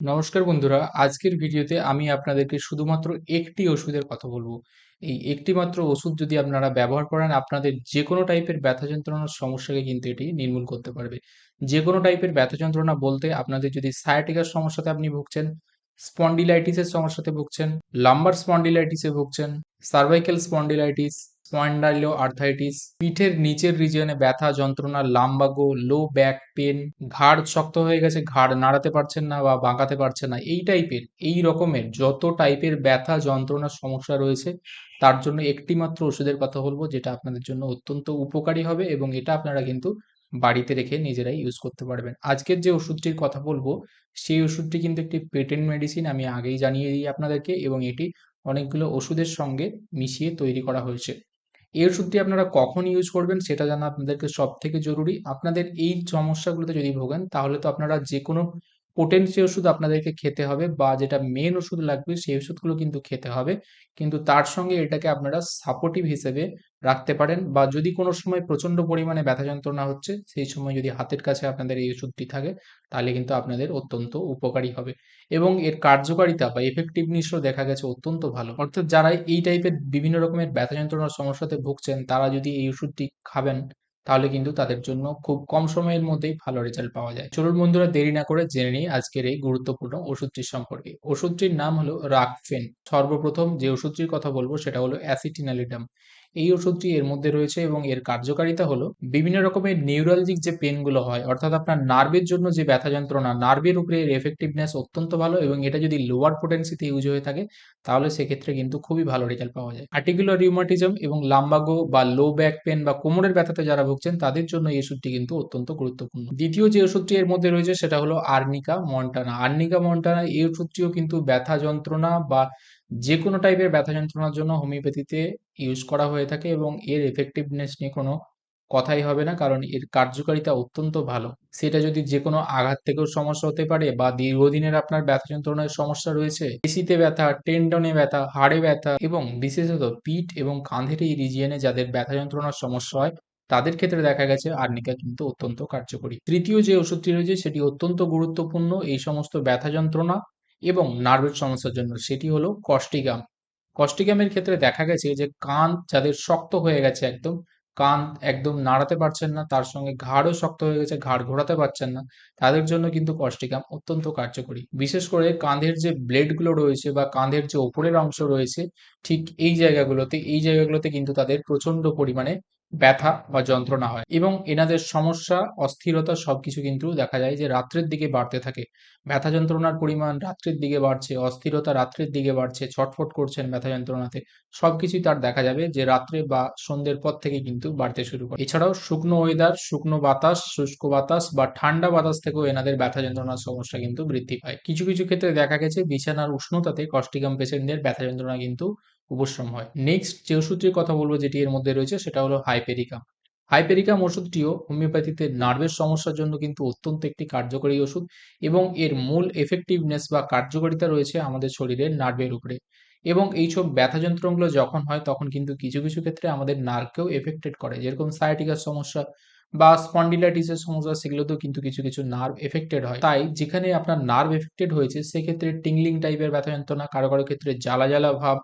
নমস্কার বন্ধুরা, আজকের ভিডিওতে আমি আপনাদেরকে শুধুমাত্র একটি ওষুধের কথা বলব। এই একটি মাত্র ওষুধ যদি আপনারা ব্যবহার করেন, আপনাদের যে কোনো টাইপের ব্যথা যন্ত্রণার সমস্যাকে কিন্তু এটি নির্মূল করতে পারবে। যে কোনো টাইপের ব্যথা যন্ত্রণা বলতে আপনাদের যদি সায়াটিকার সমস্যাতে আপনি ভুগছেন স্পন্ডিলাইটিসের সমস্যাতে ভুগছেন লাম্বার স্পন্ডিলাইটিসে ভুগছেন সার্ভাইকেল স্পন্ডিলাইটিস স্পন্ডাইলো আর্থাইটিস, পিঠের নিচের রিজিয়নে ব্যথা, যন্ত্রণা, লাম্বাগো, লো ব্যাক পেন, ঘাড় শক্ত হয়ে গেছে, ঘাড় নাড়াতে পারছেন না বা বাঁকাতে পারছেন না। এই টাইপের এই রকমের যত টাইপের ব্যথা, যন্ত্রণার সমস্যা রয়েছে, তার জন্য একটি মাত্র ওষুধের কথা বলব, যেটা আপনাদের জন্য অত্যন্ত উপকারী হবে এবং এটা আপনারা কিন্তু বাড়িতে রেখে নিজেরাই ইউজ করতে পারবেন। আজকের যে ওষুধটির কথা বলব, সেই ওষুধটি কিন্তু একটি পেটেন্ট মেডিসিন আমি আগেই জানিয়ে দিই আপনাদেরকে এবং এটি অনেকগুলো ওষুধের সঙ্গে মিশিয়ে তৈরি করা হয়েছে। এই সত্যি আপনারা কখন ইউজ করবেন সেটা জানা আপনাদেরকে সব থেকে জরুরি। আপনাদের এই সমস্যাগুলোতে যদি ভোগেন, তাহলে তো আপনারা যে কোনো পোটেন্সি ওষুধ আপনাদেরকে খেতে হবে বা যেটা মেন ওষুধ লাগবে সেই ওষুধগুলো কিন্তু খেতে হবে। কিন্তু তার সঙ্গে এটাকে আপনারা সাপোর্টিভ হিসেবে রাখতে পারেন বা যদি কোনো সময় প্রচণ্ড পরিমাণে ব্যথা যন্ত্রণা হচ্ছে, সেই সময় যদি হাতের কাছে আপনাদের এই ওষুধটি থাকে, তাহলে কিন্তু আপনাদের অত্যন্ত উপকারী হবে। এবং এর কার্যকারিতা বা এফেক্টিভনেসও দেখা গেছে অত্যন্ত ভালো। অর্থাৎ যারা এই টাইপের বিভিন্ন রকমের ব্যথা যন্ত্রণার সমস্যাতে ভুগছেন, তারা যদি এই ওষুধটি খাবেন তাহলে কিন্তু তাদের জন্য খুব কম সময়ের মধ্যেই ভালো রেজাল্ট পাওয়া যায়। চলুন বন্ধুরা, দেরি না করে জেনে নিই আজকের এই গুরুত্বপূর্ণ ওষুধটির সম্পর্কে। ওষুধটির নাম হলো রাকফেন সর্বপ্রথম যে ওষুধটির কথা বলব সেটা হলো অ্যাসিটিনালিডাম। এই ওষুধটি এর মধ্যে রয়েছে এবং এর কার্যকারিতা হলো বিভিন্ন রকমের নিউরালজিক যে পেনগুলো হয়, অর্থাৎ আপনার নার্ভের জন্য যে ব্যথা যন্ত্রণা নার্ভের উপরে এর এফেক্টিভনেস অত্যন্ত ভালো এবং এটা যদি লোয়ার পোটেন্সিতে ইউজ হয়ে থাকে, তাহলে সেক্ষেত্রে কিন্তু খুবই ভালো রেজাল্ট পাওয়া যায়। আর্টিকুলার রিউমাটিজম এবং লাম্বাগো বা লো ব্যাক পেন বা কোমরের ব্যথাতে যারা ভুগছেন, তাদের জন্য এই ওষুধটি কিন্তু অত্যন্ত গুরুত্বপূর্ণ। দ্বিতীয় যে ওষুধটি এর মধ্যে রয়েছে, সেটা হলো আর্নিকা মন্টানা আর্নিকা মন্টানা এই ওষুধটিও কিন্তু ব্যথা যন্ত্রণা বা যে কোনো টাইপের ব্যথা যন্ত্রণার জন্য হোমিওপ্যাথিতে ইউজ করা হয়ে থাকে এবং এর এফেক্টিভনেস নিয়ে কোনো কথাই হবে না, কারণ এর কার্যকারিতা অত্যন্ত ভালো। সেটা যদি যে কোনো আঘাত থেকেও সমস্যা হতে পারে বা দীর্ঘদিনের আপনার ব্যথা যন্ত্রণার সমস্যা রয়েছে পেশিতে ব্যথা টেন্ডনে ব্যথা, হাড়ে ব্যথা এবং বিশেষত পিঠ এবং কাঁধের এই রিজিয়নে যাদের ব্যথা যন্ত্রণার সমস্যা হয়, তাদের ক্ষেত্রে দেখা গেছে আর্নিকা কিন্তু অত্যন্ত কার্যকরী। তৃতীয় যে ওষুধটি রয়েছে, সেটি অত্যন্ত গুরুত্বপূর্ণ। এই সমস্ত ব্যথা যন্ত্রণা এবং নার্ভের সমস্যার জন্য সেটি হলো কস্টিগাম কস্টিগামের ক্ষেত্রে দেখা গেছে যে কান যাদের শক্ত হয়ে গেছে একদম, কান একদম নাড়াতে পারছেন না, তার সঙ্গে ঘাড়ও শক্ত হয়ে গেছে, ঘাড় ঘোরাতে পারছেন না, তাদের জন্য কিন্তু কস্টিকাম অত্যন্ত কার্যকরী। বিশেষ করে কাঁধের যে ব্লেডগুলো রয়েছে বা কাঁধের যে ওপরের অংশ রয়েছে, ঠিক এই জায়গাগুলোতে এই জায়গাগুলোতে কিন্তু তাদের প্রচণ্ড পরিমাণে ব্যথা বা যন্ত্রণা হয়। এবং এনাদের সমস্যা, অস্থিরতা সবকিছু কিন্তু দেখা যায় যে রাত্রের দিকে বাড়তে থাকে। ব্যথা যন্ত্রণার পরিমাণ রাত্রের দিকে বাড়ছে, অস্থিরতা রাত্রের দিকে বাড়ছে, ছটফট করছেন ব্যথা যন্ত্রণাতে। সবকিছুই তার দেখা যাবে যে রাত্রে বা সন্ধ্যের পর থেকে কিন্তু বাড়তে শুরু করে। এছাড়াও শুকনো ওয়েদার শুকনো বাতাস, শুষ্ক বাতাস বা ঠান্ডা বাতাস থেকেও এনাদের ব্যথা যন্ত্রণার সমস্যা কিন্তু বৃদ্ধি পায়। কিছু কিছু ক্ষেত্রে দেখা গেছে বিছানার উষ্ণতাতে কস্টিকাম পেশেন্টদের ব্যথা যন্ত্রণা কিন্তু উপশম হয়। নেক্সট যে ওষুধটির কথা বলব যেটি এর মধ্যে রয়েছে সেটা হলো হাইপেরিকাম হাইপেরিকাম ওষুধটিও হোমিওপ্যাথিতে নার্ভের সমস্যার জন্য কিন্তু অত্যন্ত একটি কার্যকরী ওষুধ এবং এর মূল এফেক্টিভনেস বা কার্যকারিতা রয়েছে আমাদের শরীরের নার্ভের উপরে। এবং এইসব ব্যথা যন্ত্রণাগুলো যখন হয় তখন কিন্তু কিছু কিছু ক্ষেত্রে আমাদের নার্ভকেও এফেক্টেড করে। যেরকম সায়াটিকার সমস্যা বা স্পন্ডিলাইটিসের সমস্যা সেগুলোতেও কিন্তু কিছু কিছু নার্ভ এফেক্টেড হয়। তাই যেখানে আপনার নার্ভ এফেক্টেড হয়েছে সেক্ষেত্রে টিংলিং টাইপের ব্যথা যন্ত্রণা কারও কারও ক্ষেত্রে জ্বালা জ্বালা ভাব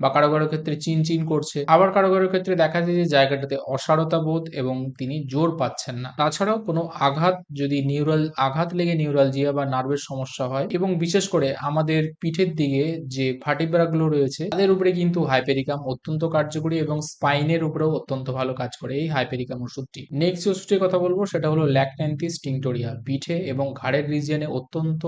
বা কারও কারও ক্ষেত্রে চিন চিন করছে। আবার কারও কারও ক্ষেত্রে দেখা যায় যে জায়গাটাতে অসারতা বোধ এবং তিনি জোর পাচ্ছেন না। তাছাড়াও কোনো আঘাত যদি নিউরাল, আঘাত লেগে নিউরালজিয়া বা নার্ভের সমস্যা হয় এবং বিশেষ করে আমাদের পিঠের দিকে যে ভার্টিব্রাগুলো রয়েছে, তাদের উপরে কিন্তু হাইপেরিকাম অত্যন্ত কার্যকরী এবং স্পাইনের উপরেও অত্যন্ত ভালো কাজ করে এই হাইপেরিকাম ওষুধটি। নেক্সট ওষুধটির কথা বলব, সেটা হলো ল্যাকট্যান্থিস টিংটোরিয়া। পিঠে এবং ঘাড়ের রিজিয়নে অত্যন্ত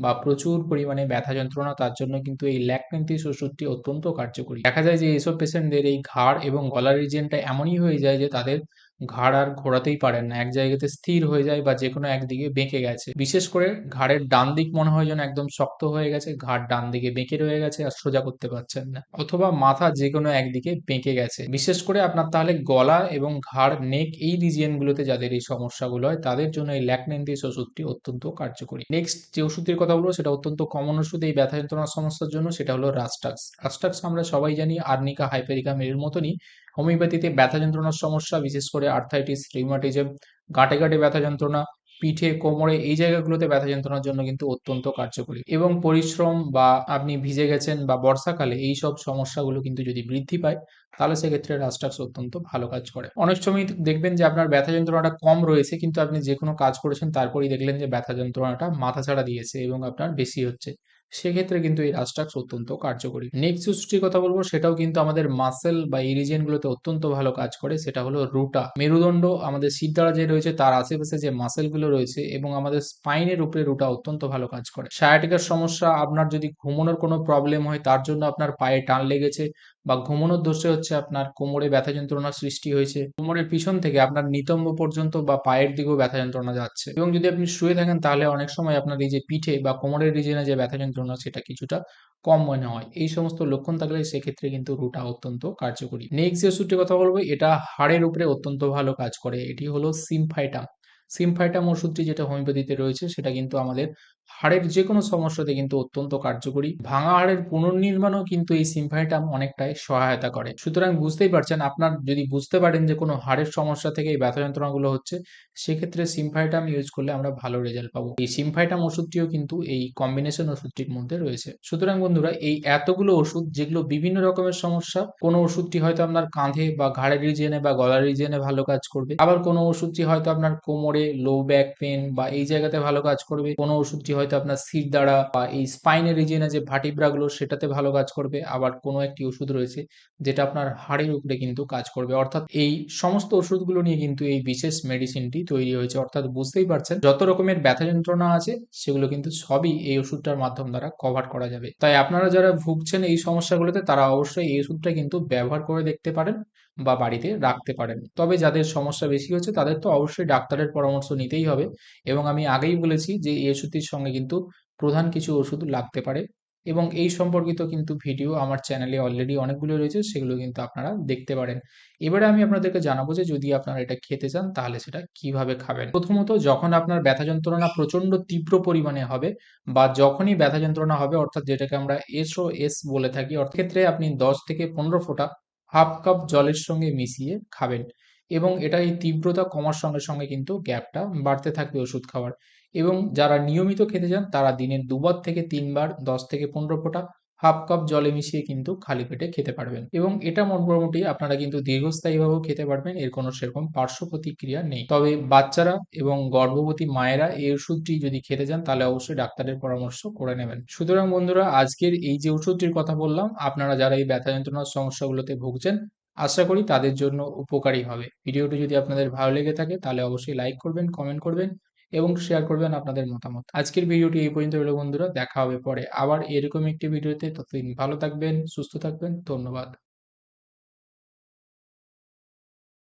বা প্রচুর পরিমাণে ব্যথা যন্ত্রণা, তার জন্য কিন্তু এই ল্যাকমেন্থিস ওষুধটি অত্যন্ত কার্যকরী। দেখা যায় যে এইসব পেশেন্টদের এই ঘাড় এবং গলার রিজিয়নটা এমনই হয়ে যায় যে তাদের ঘাড় আর ঘোরাতেই পারেন না। এক জায়গাতে স্থির হয়ে যায় বা যে কোনো একদিকে বেঁকে গেছে। বিশেষ করে ঘাড়ের ডান দিক মনে হয় যেন একদম শক্ত হয়ে গেছে, ঘাড় ডান দিকে বেঁকে রয়ে গেছে আর সোজা করতে পারছেন না। অথবা মাথা যে কোনো একদিকে বেঁকে গেছে। বিশেষ করে আপনার তাহলে গলা এবং ঘাড়, নেক এই রিজিয়নগুলোতে যাদের এই সমস্যাগুলো হয়, তাদের জন্য এই ল্যাকনেন্টিস ওষুধটি অত্যন্ত কার্যকরী। নেক্সট যে ওষুধের কথা বলব, সেটা অত্যন্ত কমন ওষুধ এই ব্যথা যন্ত্রণার সমস্যার জন্য, সেটা হলো রাস্টাক্স রাস্টাক্স আমরা সবাই জানি আর্নিকা হাইপেরিকাম এর মতনই। হোমিওপ্যাথিতে ব্যথা যন্ত্রণার সমস্যা, বিশেষ করে আর্থাইটিস রিউমাটিজম গাঁটে গাঁটে ব্যথা যন্ত্রণা, পিঠে, কোমরে, এই জায়গাগুলোতে ব্যথা যন্ত্রণার জন্য কিন্তু অত্যন্ত কার্যকরী। এবং পরিশ্রম বা আপনি ভিজে গেছেন বা বর্ষাকালে এই সব সমস্যাগুলো কিন্তু যদি বৃদ্ধি পায়, তাহলে সেক্ষেত্রে রাস্টাক্স অত্যন্ত ভালো কাজ করে। অনেক সময় দেখবেন যে আপনার ব্যথা যন্ত্রণাটা কম রয়েছে, কিন্তু আপনি যে কোনো কাজ করেছেন, তারপরেই দেখলেন যে ব্যথা যন্ত্রণাটা মাথা ছাড়া দিয়েছে এবং আপনার বেশি হচ্ছে। সেক্ষেত্রে কিন্তু এই রাজটাক্স অত্যন্ত কার্যকরী। নেক্সট ওষুধটির কথা বলব, সেটাও কিন্তু আমাদের মাসেল বা এই রিজিয়নগুলোতে অত্যন্ত ভালো কাজ করে, সেটা হলো রুটা। মেরুদণ্ড আমাদের দ্বারা যে রয়েছে, তার আশেপাশে যে মাসেলগুলো রয়েছে এবং আমাদের স্পাইনের উপরে রুটা অত্যন্ত ভালো কাজ করে। সায়াটিকার সমস্যা, আপনার যদি ঘুমানোর কোনো প্রবলেম হয়, তার জন্য আপনার পায়ে টান লেগেছে বা ঘুমানোর দোষে হচ্ছে আপনার কোমরে ব্যথা যন্ত্রণার সৃষ্টি হয়েছে। কোমরের পিছন থেকে আপনার নিতম্ব পর্যন্ত বা পায়ের দিকেও ব্যথা যন্ত্রণা যাচ্ছে। এবং যদি আপনি শুয়ে থাকেন, তাহলে অনেক সময় আপনার এই যে পিঠে বা কোমরের রিজনে যে ব্যথা যন্ত্রণা, সেটা কিছুটা কম মনে হয়। এই সমস্ত লক্ষণ থাকলে সেক্ষেত্রে কিন্তু রুটা অত্যন্ত কার্যকরী। নেক্সট যে ওষুধটির কথা বলব, এটা হাড়ের উপরে অত্যন্ত ভালো কাজ করে। এটি হলো সিমফাইটাম। সিমফাইটাম ওষুধটি যেটা হোমিওপ্যাথিতে রয়েছে, সেটা কিন্তু আমাদের হাড়ের যে কোনো সমস্যাতে কিন্তু অত্যন্ত কার্যকরী। ভাঙা হাড়ের পুনর্নির্মাণও কিন্তু এই সিমফাইটাম অনেকটাই সহায়তা করে। সুতরাং বুঝতেই পারছেন, আপনার যদি বুঝতে পারেন যে কোনো হাড়ের সমস্যা থেকে এই ব্যথা যন্ত্রণাগুলো হচ্ছে, সেক্ষেত্রে সিমফাইটাম ইউজ করলে আমরা ভালো রেজাল্ট পাবো। এই সিমফাইটাম ওষুধটিও কিন্তু এই কম্বিনেশন ওষুধটির মধ্যে রয়েছে। সুতরাং বন্ধুরা, এই এতগুলো ওষুধ যেগুলো বিভিন্ন রকমের সমস্যা, কোনো ওষুধটি হয়তো আপনার কাঁধে বা ঘাড়ের রিজিয়নে বা গলার রিজিয়নে ভালো কাজ করবে। আবার কোনো ওষুধটি হয়তো আপনার কোমরে লো ব্যাক পেন বা এই জায়গাতে ভালো কাজ করবে। কোনো ওষুধটি হয়তো আপনার সিট দ্বারা বা এই স্পাইনের রিজিয়নে যে ভাটিব্রাগুলো সেটাতে ভালো কাজ করবে। আবার কোনো একটি ওষুধ রয়েছে যেটা আপনার হাড়ের উপরে কিন্তু কাজ করবে। অর্থাৎ এই সমস্ত ওষুধগুলো নিয়ে কিন্তু এই বিশেষ মেডিসিনটি তৈরি হয়েছে। অর্থাৎ বুঝতেই পারছেন, যত রকমের ব্যথা যন্ত্রণা আছে, সেগুলো কিন্তু সবই এই ওষুধটার মাধ্যম দ্বারা কভার করা যাবে। তাই আপনারা যারা ভুগছেন এই সমস্যাগুলোতে, তারা অবশ্যই এই ওষুধটা কিন্তু ব্যবহার করে দেখতে পারেন। বা বাড়িতে রাখতে পারেন। তবে যাদের সমস্যা বেশি হচ্ছে, তাদের তো অবশ্যই ডাক্তারের পরামর্শ নিতেই হবে। এবং আমি আগেই বলেছি যে, এই ওষুধটির সঙ্গে কিন্তু প্রধান কিছু ওষুধ লাগতে পারে। এবং এই সম্পর্কিত কিন্তু ভিডিও আমার চ্যানেলে অলরেডি অনেকগুলো রয়েছে, সেগুলো কিন্তু আপনারা দেখতে পারেন। এবারে আমি আপনাদেরকে জানাব যে, যদি আপনারা এটা খেতে চান, তাহলে সেটা কীভাবে খাবেন? প্রথমত, যখন আপনার ব্যথা যন্ত্রণা প্রচণ্ড তীব্র পরিমাণে হবে বা যখনই ব্যথা যন্ত্রণা হবে, অর্থাৎ যেটাকে আমরা এস ও এস বলে থাকি অর্থ ক্ষেত্রে আপনি দশ থেকে পনেরো ফোঁটা হাফ কাপ জলের সঙ্গে মিশিয়ে খাবেন এবং এটা এই তীব্রতা কমার সঙ্গে সঙ্গে কিন্তু গ্যাপটা বাড়তে থাকবে ওষুধ খাওয়ার। এবং যারা নিয়মিত খেতে চান তারা দিনে দুবার থেকে তিনবার, দশ থেকে পনেরো ফোঁটা হাফ কাপ জলে মিশিয়ে কিন্তু খালি পেটে খেতে পারবেন। এবং এটা মোটামুটি আপনারা কিন্তু দীর্ঘস্থায়ীভাবেও খেতে পারবেন, এর কোনো সেরকম পার্শ্ব প্রতিক্রিয়া নেই। তবে বাচ্চারা এবং গর্ভবতী মায়েরা এই ওষুধটি যদি খেতে চান, তাহলে অবশ্যই ডাক্তারের পরামর্শ করে নেবেন। সুতরাং বন্ধুরা, আজকের এই যে ওষুধটির কথা বললাম, আপনারা যারা এই ব্যথা যন্ত্রণার সমস্যাগুলোতে ভুগছেন, আশা করি তাদের জন্য উপকারী হবে। ভিডিওটি যদি আপনাদের ভালো লেগে থাকে, তাহলে অবশ্যই লাইক করবেন, কমেন্ট করবেন এবং শেয়ার করবেন আপনাদের মতামত। আজকের ভিডিওটি এই পর্যন্ত রইল বন্ধুরা, দেখা হবে পরে আবার এরকম একটি ভিডিওতে। ততদিন ভালো থাকবেন, সুস্থ থাকবেন, ধন্যবাদ।